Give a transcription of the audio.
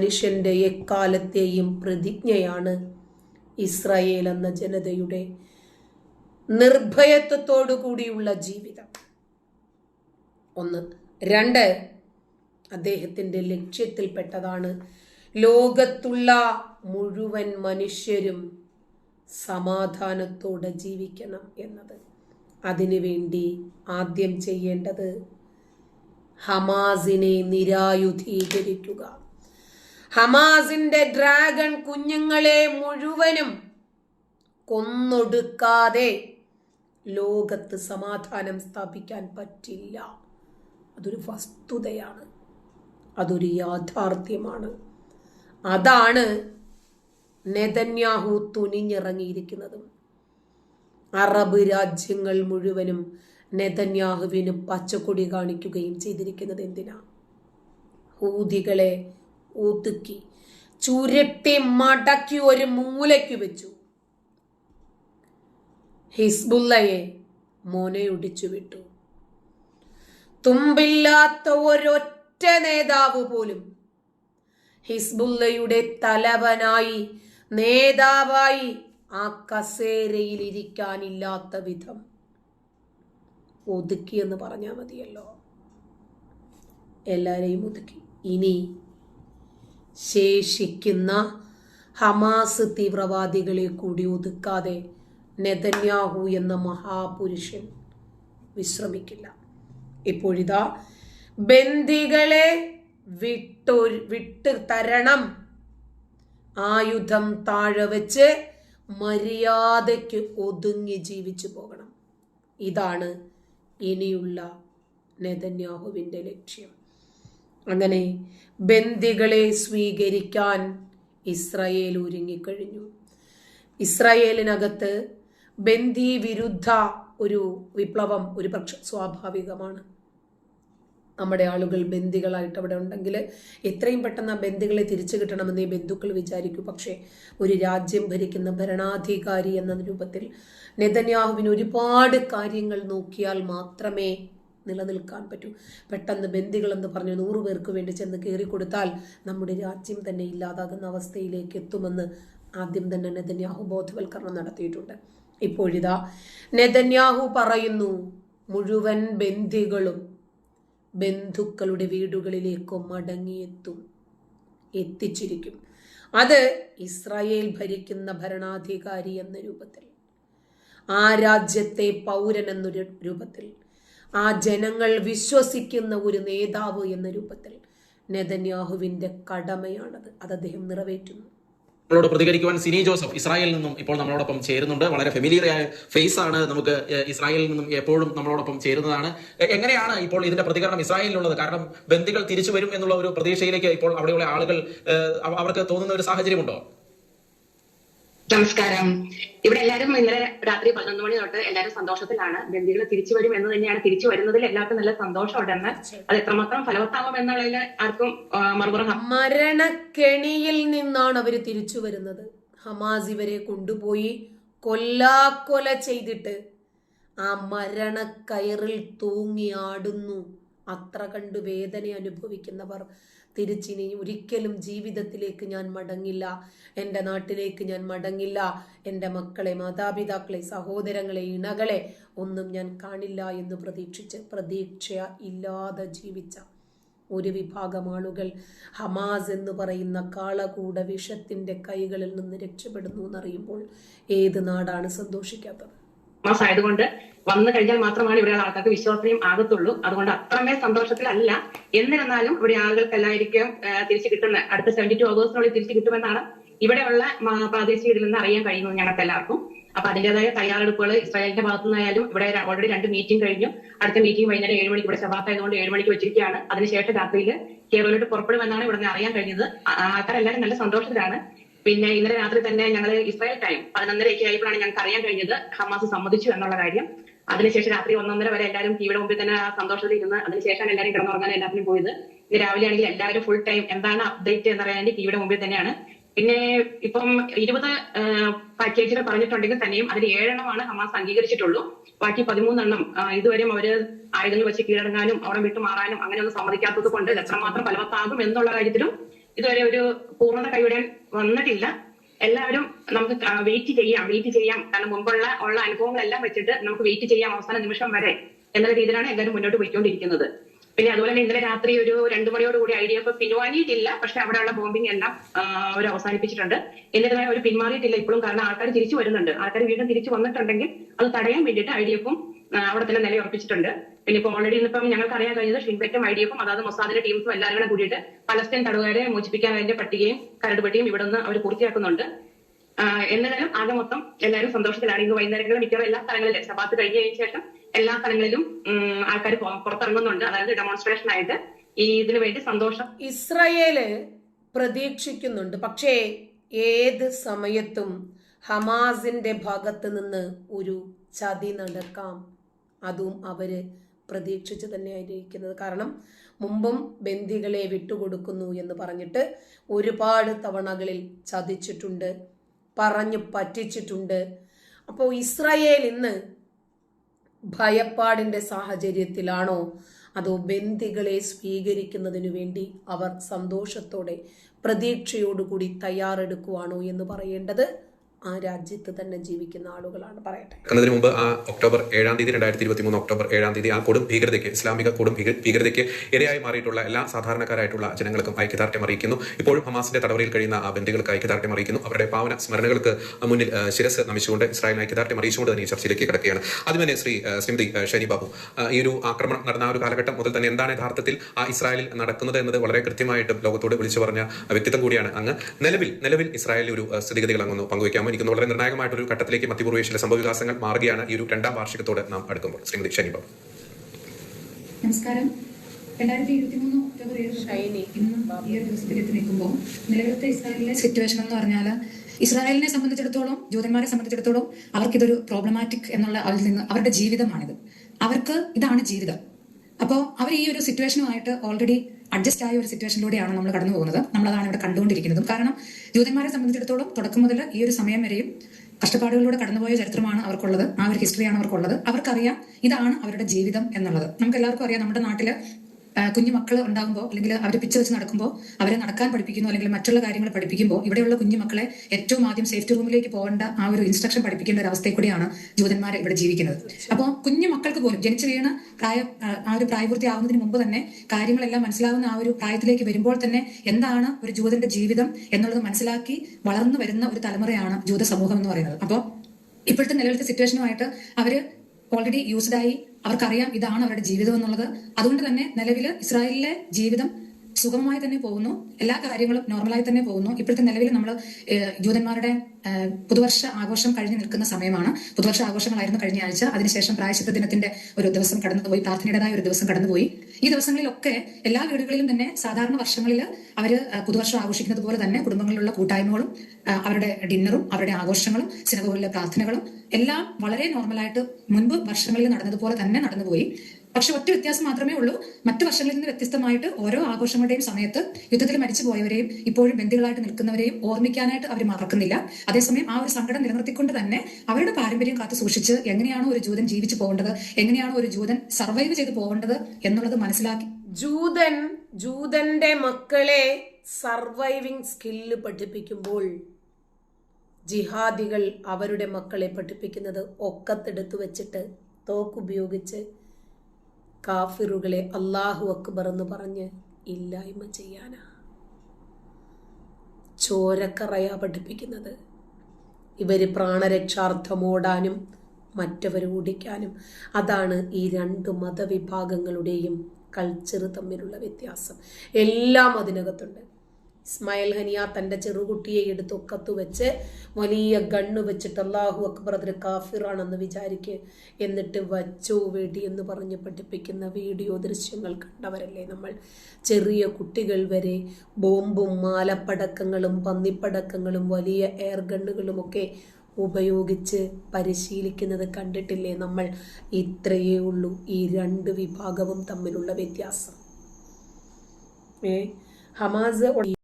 മനുഷ്യന്റെ എക്കാലത്തെയും പ്രതിജ്ഞയാണ് ഇസ്രായേൽ എന്ന ജനതയുടെ നിർഭയത്വത്തോടു കൂടിയുള്ള ജീവിതം. ഒന്ന്. രണ്ട്. അദ്ദേഹത്തിന്റെ ലക്ഷ്യത്തിൽപ്പെട്ടതാണ് ലോകത്തുള്ള മുഴുവൻ മനുഷ്യരും സമാധാനത്തോടെ ജീവിക്കണം എന്നത്. അതിനുവേണ്ടി ആദ്യം ചെയ്യേണ്ടത് ഹമാസിനെ നിരായുധീകരിക്കുക. ഹമാസിന്റെ ഡ്രാഗൺ കുഞ്ഞുങ്ങളെ മുഴുവനും കൊന്നൊടുക്കാതെ ലോകത്ത് സമാധാനം സ്ഥാപിക്കാൻ പറ്റില്ല. അതൊരു വസ്തുതയാണ്. അതൊരു യാഥാർത്ഥ്യമാണ്. അതാണ് നെതന്യാഹു തുനിഞ്ഞിറങ്ങിയിരിക്കുന്നതും. അറബ് രാജ്യങ്ങൾ മുഴുവനും നെതന്യാഹുവിന് പച്ചക്കൊടി കാണിക്കുകയും ചെയ്തിരിക്കുന്നത് എന്തിനാ? ഹൂതികളെ ഒതുക്കി. ചുരുട്ടി മടക്കി ഒരു മൂലയ്ക്ക് വെച്ചു. ഹിസ്ബുല്ലയെ മോനയൊടിച്ചു വിട്ടു. തുമ്പില്ലാത്ത ഒരൊറ്റ നേതാവ് പോലും ഹിസ്ബുല്ലയുടെ തലവനായി നേതാവായി ആ കസേരയിൽ ഇരിക്കാനില്ലാത്ത വിധം ഒതുക്കി എന്ന് പറഞ്ഞാൽ മതിയല്ലോ. എല്ലാരെയും ഒതുക്കി. ഇനി ശേഷിക്കുന്ന ഹമാസ് തീവ്രവാദികളെ കൂടി ഒതുക്കാതെ നെതന്യാഹു എന്ന മഹാപുരുഷൻ വിശ്രമിക്കില്ല. ഇപ്പോഴിതാ ബന്ദികളെ വിട്ടു വിട്ട് തരണം. ആയുധം താഴെ വെച്ച് മര്യാദയ്ക്ക് ഒതുങ്ങി ജീവിച്ചു പോകണം. ഇതാണ് ഇനിയുള്ള നെതന്യാഹുവിന്റെ ലക്ഷ്യം. അങ്ങനെ ബന്ദികളെ സ്വീകരിക്കാൻ ഇസ്രായേൽ ഒരുങ്ങിക്കഴിഞ്ഞു. ഇസ്രായേലിനകത്ത് ബന്ദി വിരുദ്ധ ഒരു വിപ്ലവം ഒരു പക്ഷ സ്വാഭാവികമാണ്. നമ്മുടെ ആളുകൾ ബന്ദികളായിട്ട് അവിടെ ഉണ്ടെങ്കിൽ എത്രയും പെട്ടെന്ന് ആ ബന്ദികളെ തിരിച്ചു കിട്ടണമെന്ന് ഈ ബന്ധുക്കൾ വിചാരിക്കൂ. പക്ഷേ ഒരു രാജ്യം ഭരിക്കുന്ന ഭരണാധികാരി എന്ന രൂപത്തിൽ നെതന്യാഹുവിന് ഒരുപാട് കാര്യങ്ങൾ നോക്കിയാൽ മാത്രമേ നിലനിൽക്കാൻ പറ്റൂ. പെട്ടെന്ന് ബന്ദികൾ എന്ന് പറഞ്ഞ് നൂറു പേർക്ക് വേണ്ടി ചെന്ന് കയറിക്കൊടുത്താൽ നമ്മുടെ രാജ്യം തന്നെ ഇല്ലാതാകുന്ന അവസ്ഥയിലേക്ക് എത്തുമെന്ന് ആദ്യം തന്നെ നെതന്യാഹു ബോധവൽക്കരണം നടത്തിയിട്ടുണ്ട്. ഇപ്പോഴിതാ നെതന്യാഹു പറയുന്നു മുഴുവൻ ബന്ദികളും ബന്ധുക്കളുടെ വീടുകളിലേക്ക് മടങ്ങിയെത്തും എത്തിച്ചിരിക്കും. അത് ഇസ്രായേൽ ഭരിക്കുന്ന ഭരണാധികാരി എന്ന രൂപത്തിൽ ആ രാജ്യത്തെ പൗരൻ എന്നൊരു രൂപത്തിൽ ആ ജനങ്ങൾ വിശ്വസിക്കുന്ന ഒരു നേതാവ് എന്ന രൂപത്തിൽ നെതന്യാഹുവിന്റെ കടമയാണത്. അത് അദ്ദേഹം നിറവേറ്റുന്നു. നമ്മളോട് പ്രതികരിക്കുവാൻ സിനി ജോസഫ് ഇസ്രായേലിൽ നിന്നും ഇപ്പോൾ നമ്മളോടൊപ്പം ചേരുന്നുണ്ട്. വളരെ ഫെമിലിയർ ആയ ഫേസ് ആണ് നമുക്ക് ഇസ്രായേലിൽ നിന്നും എപ്പോഴും നമ്മളോടൊപ്പം ചേരുന്നതാണ്. എങ്ങനെയാണ് ഇപ്പോൾ ഇതിന്റെ പ്രതികരണം ഇസ്രായേലിലുള്ളത്? കാരണം ബന്ധികൾ തിരിച്ചു വരും എന്നുള്ള ഒരു പ്രതീക്ഷയിലേക്ക് ഇപ്പോൾ അവിടെയുള്ള ആളുകൾ അവർക്ക് തോന്നുന്ന ഒരു സാഹചര്യമുണ്ടോ? നമസ്കാരം. ഇവിടെ എല്ലാവരും ഇന്നലെ രാത്രി പതിനൊന്ന് മണി തൊട്ട് എല്ലാവരും സന്തോഷത്തിലാണ്. ബന്ദികൾ തിരിച്ചു വരും എന്ന് തന്നെയാണ്. തിരിച്ചു വരുന്നതിൽ എല്ലാവർക്കും നല്ല സന്തോഷം സന്തോഷമുണ്ടെന്ന്. അത് എത്രമാത്രം ഫലവത്താവും എന്നുള്ളതിൽ ആർക്കും മറുപടി മരണക്കെണിയിൽ നിന്നാണ് അവർ തിരിച്ചു വരുന്നത്. ഹമാസ് ഇവരെ കൊണ്ടുപോയി കൊല്ലാക്കൊല ചെയ്തിട്ട് ആ മരണക്കയറിൽ തൂങ്ങി ആടുന്നു. അത്ര കണ്ട് വേദന അനുഭവിക്കുന്നവർ. തിരിച്ചിനി ഒരിക്കലും ജീവിതത്തിലേക്ക് ഞാൻ മടങ്ങില്ല. എന്റെ നാട്ടിലേക്ക് ഞാൻ മടങ്ങില്ല. എന്റെ മക്കളെ മാതാപിതാക്കളെ സഹോദരങ്ങളെ ഇണകളെ ഒന്നും ഞാൻ കാണില്ല എന്ന് പ്രതീക്ഷിച്ച് പ്രതീക്ഷ ഇല്ലാതെ ജീവിച്ച ഒരു വിഭാഗം ആളുകൾ ഹമാസ് എന്ന് പറയുന്ന കാളകൂട വിഷത്തിന്റെ കൈകളിൽ നിന്ന് രക്ഷപ്പെടുന്നു എന്നറിയുമ്പോൾ ഏത് നാടാണ് സന്തോഷിക്കാത്തത്? മാസം ആയതുകൊണ്ട് വന്നു കഴിഞ്ഞാൽ മാത്രമാണ് ഇവിടെ ആൾക്കാർക്ക് വിശ്വാസനീയം ആകത്തുള്ളൂ. അതുകൊണ്ട് അത്രമേ സന്തോഷത്തിലല്ല. എന്നിരുന്നാലും ഇവിടെ ആളുകൾക്ക് എല്ലാവർക്കും ആ, തിരിച്ചു കിട്ടുന്ന അടുത്ത സെവന്റി ടു അവേഴ്സിനുള്ളിൽ തിരിച്ചു കിട്ടുമെന്നാണ് ഇവിടെയുള്ള മ- പ്രാദേശിക ഇതിൽ നിന്ന് അറിയാൻ കഴിയുന്നത് ഞങ്ങൾക്ക് എല്ലാവർക്കും അപ്പൊ അതിന്റേതായ തയ്യാറെടുപ്പുകൾ ഇസ്രായേലിന്റെ ഭാഗത്തു നിന്നായാലും ഇവിടെ ഓൾറെഡി രണ്ട് മീറ്റിംഗ് കഴിഞ്ഞു. അടുത്ത മീറ്റിംഗ് വൈകുന്നേരം ഏഴ് മണിക്ക് ഇവിടെ ശബാത്ത് ആയതുകൊണ്ട് ഏഴ് മണിക്ക് വെച്ചിരിക്കുകയാണ്. അതിനുശേഷം രാത്രിയിൽ കേരളത്തിലോട്ട് പുറപ്പെടുമെന്നാണ് ഇവിടെ നിന്ന് അറിയാൻ കഴിഞ്ഞത്. ആൾക്കാരെല്ലാവരും നല്ല സന്തോഷത്തിലാണ്. പിന്നെ ഇന്നലെ രാത്രി തന്നെ ഞങ്ങൾ ഇസ്രായേൽ ടൈം പതിനൊന്നരയ്ക്ക് ആയപ്പോഴാണ് ഞങ്ങൾക്ക് അറിയാൻ കഴിഞ്ഞത് ഹമാസ് സമ്മതിച്ചു എന്നുള്ള കാര്യം. അതിനുശേഷം രാത്രി ഒന്നൊന്നര വരെ എല്ലാവരും ടിവിയുടെ മുമ്പിൽ തന്നെ സന്തോഷത്തിൽ ഇരുന്ന് അതിനുശേഷമാണ് എല്ലാവരും കിടന്നുറങ്ങാൻ എല്ലാത്തിനും പോയത്. ഇന്ന് രാവിലെ ആണെങ്കിൽ എല്ലാവരും ഫുൾ ടൈം എന്താണ് അപ്ഡേറ്റ് എന്നറിയാൻ ടിവിയുടെ മുമ്പിൽ തന്നെയാണ്. പിന്നെ ഇപ്പം ഇരുപത് പാക്കേജുകൾ പറഞ്ഞിട്ടുണ്ടെങ്കിൽ തന്നെയും അതിൽ ഏഴെണ്ണമാണ് ഹമാസ് അംഗീകരിച്ചിട്ടുള്ളൂ. ബാക്കി പതിമൂന്നെണ്ണം ഇതുവരെയും അവർ ആയുധങ്ങൾ വെച്ച് കീഴടങ്ങാനും അവിടെ വിട്ടു മാറാനും അങ്ങനെയൊന്നും സമ്മതിക്കാത്തത് കൊണ്ട് എത്രമാത്രം ഫലവത്താകും എന്നുള്ള കാര്യത്തിലും ഇതുവരെ ഒരു പൂർണത കൈവിടാൻ വന്നിട്ടില്ല. എല്ലാവരും നമുക്ക് വെയിറ്റ് ചെയ്യാം വെയിറ്റ് ചെയ്യാം. കാരണം മുമ്പുള്ള ഉള്ള അനുഭവങ്ങളെല്ലാം വെച്ചിട്ട് നമുക്ക് വെയിറ്റ് ചെയ്യാം അവസാന നിമിഷം വരെ എന്നുള്ള രീതിയിലാണ് എല്ലാവരും മുന്നോട്ട് പോയിക്കൊണ്ടിരിക്കുന്നത്. പിന്നെ അതുപോലെ തന്നെ ഇന്നലെ രാത്രി ഒരു രണ്ടു മണിയോടുകൂടി ഐ ഡി എഫ് പിൻവാങ്ങിയിട്ടില്ല. പക്ഷെ അവിടെയുള്ള ബോംബിംഗ് എല്ലാം അവർ അവസാനിപ്പിച്ചിട്ടുണ്ട്. എന്നിരുന്നാലും അവർ പിന്മാറിയിട്ടില്ല ഇപ്പോഴും. കാരണം ആൾക്കാർ തിരിച്ചു വരുന്നുണ്ട്. ആൾക്കാർ വീണ്ടും തിരിച്ചു വന്നിട്ടുണ്ടെങ്കിൽ അത് തടയാൻ വേണ്ടിയിട്ട് ഐ ഡി എഫും അവിടെ തന്നെ നിലയുറപ്പിച്ചിട്ടുണ്ട്. പിന്നെ ഇപ്പോൾ ഓൾറെഡി ഇന്നിപ്പം ഞങ്ങൾക്ക് അറിയാൻ കഴിഞ്ഞത് ഷിൻബെറ്റും ഐ ഡി എഫും അതായത് മൊസാദിന്റെ ടീംസും എല്ലാവരും കൂടെ കൂടിയിട്ട് പലസ്തീൻ തടവുകാരെ മോചിപ്പിക്കാൻ അതിന്റെ പട്ടികയും കരട് പട്ടിയും ഇവിടെ നിന്ന് അവർ പൂർത്തിയാക്കുന്നുണ്ട് എന്നാലും ആകെ മൊത്തം എല്ലാവരും സന്തോഷത്തിലാണ്. ഇന്ന് വൈകുന്നേരങ്ങളിൽ മിക്കവാറും എല്ലാ സ്ഥലങ്ങളിലും സഭാത്ത് കഴിഞ്ഞതിന് ശേഷം എല്ലാ സ്ഥലങ്ങളിലും ആൾക്കാർ പുറത്തിറങ്ങുന്നുണ്ട്. അതായത് ഡെമോൺസ്ട്രേഷൻ ആയിട്ട്. ഈ ഇതിനു വേണ്ടി സന്തോഷം. ഇസ്രയേൽ പ്രതീക്ഷിക്കുന്നുണ്ട്. പക്ഷേ ഏത് സമയത്തും ഹമാസിന്റെ ഭാഗത്ത് നിന്ന് ഒരു ചതി നടക്കാം. അതും അവർ പ്രതീക്ഷിച്ച് തന്നെയായിരിക്കുന്നത് കാരണം മുമ്പും ബന്ദികളെ വിട്ടുകൊടുക്കുന്നു എന്ന് പറഞ്ഞിട്ട് ഒരുപാട് തവണകളിൽ ചതിച്ചിട്ടുണ്ട് പറഞ്ഞു പറ്റിച്ചിട്ടുണ്ട്. അപ്പോൾ ഇസ്രായേൽ ഇന്ന് ഭയപ്പാടിന്റെ സാഹചര്യത്തിലാണോ? അതോ ബന്ദികളെ സ്വീകരിക്കുന്നതിനു വേണ്ടി അവർ സന്തോഷത്തോടെ പ്രതീക്ഷയോടുകൂടി തയ്യാറെടുക്കുവാണോ എന്ന് പറയേണ്ടത്? ആ രാജ്യത്ത് തന്നെ ജീവിക്കുന്ന ആളുകളാണ് പറയട്ടെ. എന്നതിന് മുമ്പ് ആ ഒക്ടോബർ ഏഴാം തീയതി രണ്ടായിരത്തി ഇരുപത്തി മൂന്ന് ഒക്ടോബർ ഏഴാം തീയതി ആ കൊടും ഭീകരതയ്ക്ക് ഇസ്ലാമിക കൊടും ഭീകരതയ്ക്ക് ഇരയായി മാറിയിട്ടുള്ള എല്ലാ സാധാരണക്കാരായിട്ടുള്ള ജനങ്ങൾക്കും ഐക്യദാർഢ്യം അറിയിക്കുന്നു. ഇപ്പോഴും ഹമാസിന്റെ തടവറയിൽ കഴിയുന്ന ആ ബന്ധുക്കൾക്ക് ഐക്യദാർഢ്യം അറിയിക്കുന്നു. അവരുടെ പാവന സ്മരണകൾക്ക് മുന്നിൽ ശിരസ് നമിച്ചുകൊണ്ട് ഇസ്രായേൽ ഐക്യദാർഢ്യം അറിയിച്ചുകൊണ്ട് തന്നെ ഈ ചർച്ചയിലേക്ക് കിടക്കുകയാണ്. തന്നെ ശ്രീ ശ്രീമതി ഷനി ബാബു ഈ ഒരു ആക്രമണം നടന്ന ഒരു കാലഘട്ടം മുതൽ തന്നെ എന്താണ് യഥാർത്ഥത്തിൽ ആ ഇസ്രായേലിൽ നടക്കുന്നത് എന്നത് വളരെ കൃത്യമായിട്ടും ലോകത്തോട് വിളിച്ചു പറഞ്ഞ വ്യക്തിത്വം കൂടിയാണ്. അങ്ങ് നിലവിൽ നിലവിൽ ഇസ്രായേലിൽ ഒരു സ്ഥിതിഗതികൾ അങ്ങൊന്ന് പങ്കുവയ്ക്കാമോ? എനിക്ക് വളരെ നിർണായകമായിട്ടൊരു ഘട്ടത്തിലേക്ക് മധ്യപൂർവേഷ്യയിലെ സംഭവവികാസങ്ങൾ മാറുകയാണ് ഈ ഒരു രണ്ടാം വാർഷികത്തോട് നാം അടുക്കുമ്പോൾ. ശ്രീമതി ഷനി ബാബു. നമസ്കാരം. രണ്ടായിരത്തി ഇരുപത്തിമൂന്ന് ഒക്ടോബർ ഏഴ് ഷൈനി. ഇന്നും ഈ ഒരു ദിവസത്തിലേക്ക് നിൽക്കുമ്പോൾ നിലവിലത്തെ ഇസ്രായേലിലെ സിറ്റുവേഷൻ എന്ന് പറഞ്ഞാൽ ഇസ്രായേലിനെ സംബന്ധിച്ചിടത്തോളം ജൂതന്മാരെ സംബന്ധിച്ചിടത്തോളം അവർക്കിതൊരു പ്രോബ്ലമാറ്റിക് എന്നുള്ള അവരിൽ നിന്ന് അവരുടെ ജീവിതമാണിത്. അവർക്ക് ഇതാണ് ജീവിതം. അപ്പോൾ അവർ ഈ ഒരു സിറ്റുവേഷനുമായിട്ട് ഓൾറെഡി അഡ്ജസ്റ്റ് ആയ ഒരു സിറ്റുവേഷനിലൂടെയാണ് നമ്മൾ കടന്നു പോകുന്നത്. നമ്മളതാണ് ഇവിടെ കണ്ടുകൊണ്ടിരിക്കുന്നതും. കാരണം ജ്യോതിന്മാരെ സംബന്ധിച്ചിടത്തോളം തുടക്കം മുതൽ ഈ ഒരു സമയം വരെയും കഷ്ടപ്പാടുകളിലൂടെ കടന്നുപോയ ചരിത്രമാണ് അവർക്കുള്ളത്. ആ ഒരു ഹിസ്റ്ററിയാണ് അവർക്കുള്ളത്. അവർക്കറിയാം ഇതാണ് അവരുടെ ജീവിതം എന്നുള്ളത്. നമുക്ക് എല്ലാവർക്കും അറിയാം നമ്മുടെ നാട്ടിൽ കുഞ്ഞു മക്കൾ ഉണ്ടാകുമ്പോൾ അല്ലെങ്കിൽ അവർ പിച്ച വെച്ച് നടക്കുമ്പോൾ അവരെ നടക്കാൻ പഠിപ്പിക്കുന്നു അല്ലെങ്കിൽ മറ്റുള്ള കാര്യങ്ങൾ പഠിപ്പിക്കുമ്പോൾ ഇവിടെയുള്ള കുഞ്ഞു മക്കളെ ഏറ്റവും ആദ്യം സേഫ്റ്റി റൂമിലേക്ക് പോകേണ്ട ആ ഒരു ഇൻസ്ട്രക്ഷൻ പഠിപ്പിക്കേണ്ട ഒരു അവസ്ഥയിൽ കൂടിയാണ് ജൂതന്മാർ ഇവിടെ ജീവിക്കുന്നത്. അപ്പോൾ കുഞ്ഞു മക്കൾക്ക് പോലും ജനിച്ചു വീണ പ്രായ ആ, ഒരു പ്രായപൂർത്തി ആവുന്നതിന് മുമ്പ് തന്നെ കാര്യങ്ങളെല്ലാം മനസ്സിലാവുന്ന ആ ഒരു പ്രായത്തിലേക്ക് വരുമ്പോൾ തന്നെ എന്താണ് ഒരു ജൂതന്റെ ജീവിതം എന്നുള്ളത് മനസ്സിലാക്കി വളർന്നു വരുന്ന ഒരു തലമുറയാണ് ജൂത സമൂഹം എന്ന് പറയുന്നത്. അപ്പോൾ ഇപ്പോഴത്തെ നിലവിലത്തെ സിറ്റുവേഷനുമായിട്ട് അവർ ഓൾറെഡി യൂസ്ഡ് ആയി അവർക്കറിയാം ഇതാണ് അവരുടെ ജീവിതം എന്നുള്ളത്. അതുകൊണ്ട് തന്നെ നിലവിൽ ഇസ്രായേലിലെ ജീവിതം സുഗമമായി തന്നെ പോകുന്നു. എല്ലാ കാര്യങ്ങളും നോർമലായി തന്നെ പോകുന്നു. ഇപ്പോഴത്തെ നിലവിൽ നമ്മൾ ജൂതന്മാരുടെ പുതുവർഷ ആഘോഷം കഴിഞ്ഞ് നിൽക്കുന്ന സമയമാണ്. പുതുവർഷ ആഘോഷങ്ങളായിരുന്നു കഴിഞ്ഞ ആഴ്ച. അതിനുശേഷം പ്രായശിത്ത ദിനത്തിന്റെ ഒരു ദിവസം കടന്നുപോയി. പ്രാർത്ഥനയുടേതായ ഒരു ദിവസം കടന്നുപോയി. ഈ ദിവസങ്ങളിലൊക്കെ എല്ലാ വീടുകളിലും തന്നെ സാധാരണ വർഷങ്ങളിൽ അവർ പുതുവർഷം ആഘോഷിക്കുന്നത് പോലെ തന്നെ കുടുംബങ്ങളിലുള്ള കൂട്ടായ്മകളും അവരുടെ ഡിന്നറും അവരുടെ ആഘോഷങ്ങളും സിനിമകളിലെ പ്രാർത്ഥനകളും എല്ലാം വളരെ നോർമലായിട്ട് മുൻപ് വർഷങ്ങളിൽ നടന്നതുപോലെ തന്നെ നടന്നുപോയി. പക്ഷെ ഒറ്റ വ്യത്യാസം മാത്രമേ ഉള്ളൂ. മറ്റു വർഷങ്ങളിൽ നിന്ന് വ്യത്യസ്തമായിട്ട് ഓരോ ആഘോഷങ്ങളുടെയും സമയത്ത് യുദ്ധത്തിൽ മരിച്ചു പോയവരെയും ഇപ്പോഴും ബന്ധുക്കളായിട്ട് നിൽക്കുന്നവരെയും ഓർമ്മിക്കാനായിട്ട് അവർ മറക്കുന്നില്ല. അതേസമയം ആ ഒരു സങ്കടം നിലനിർത്തിക്കൊണ്ട് തന്നെ അവരുടെ പാരമ്പര്യം കാത്തു സൂക്ഷിച്ച് എങ്ങനെയാണോ ഒരു ജൂതൻ ജീവിച്ചു പോകേണ്ടത് എങ്ങനെയാണോ ഒരു ജൂതൻ സർവൈവ് ചെയ്തു പോകേണ്ടത് എന്നുള്ളത് മനസ്സിലാക്കി. ജൂതൻ ജൂതന്റെ മക്കളെ സർവൈവിംഗ് സ്കില്ല് പഠിപ്പിക്കുമ്പോൾ ജിഹാദികൾ അവരുടെ മക്കളെ പഠിപ്പിക്കുന്നത് ഒക്കത്തെടുത്ത് വെച്ചിട്ട് തോക്കുപയോഗിച്ച് കാഫിറുകളെ അള്ളാഹു അക്ബർ എന്ന് പറഞ്ഞ് ഇല്ലായ്മ ചെയ്യാനാ? ചോരക്കറയാ പഠിപ്പിക്കുന്നത്. ഇവർ പ്രാണരക്ഷാർത്ഥം ഓടാനും മറ്റവർ ഓടിക്കാനും. അതാണ് ഈ രണ്ട് മതവിഭാഗങ്ങളുടെയും കൾച്ചർ തമ്മിലുള്ള വ്യത്യാസം. എല്ലാം അതിനകത്തുണ്ട്. ഇസ്മായിൽ ഹനിയ തന്റെ ചെറുകുട്ടിയെ എടുത്ത് ഒക്കത്തു വെച്ച് വലിയ ഗണ്ണ് വെച്ചിട്ട് അള്ളാഹു അക്ബർ അതിൽ കാഫിറാണെന്ന് വിചാരിക്ക് എന്നിട്ട് വച്ചോ വെടി എന്ന് പറഞ്ഞ് പഠിപ്പിക്കുന്ന വീഡിയോ ദൃശ്യങ്ങൾ കണ്ടവരല്ലേ നമ്മൾ? ചെറിയ കുട്ടികൾ വരെ ബോംബും മാലപ്പടക്കങ്ങളും പന്നിപ്പടക്കങ്ങളും വലിയ എയർ ഗണ്ണുകളും ഒക്കെ ഉപയോഗിച്ച് പരിശീലിക്കുന്നത് കണ്ടിട്ടില്ലേ നമ്മൾ? ഇത്രയേ ഉള്ളൂ ഈ രണ്ട് വിഭാഗവും തമ്മിലുള്ള വ്യത്യാസം. ഏ? ഹമാസ്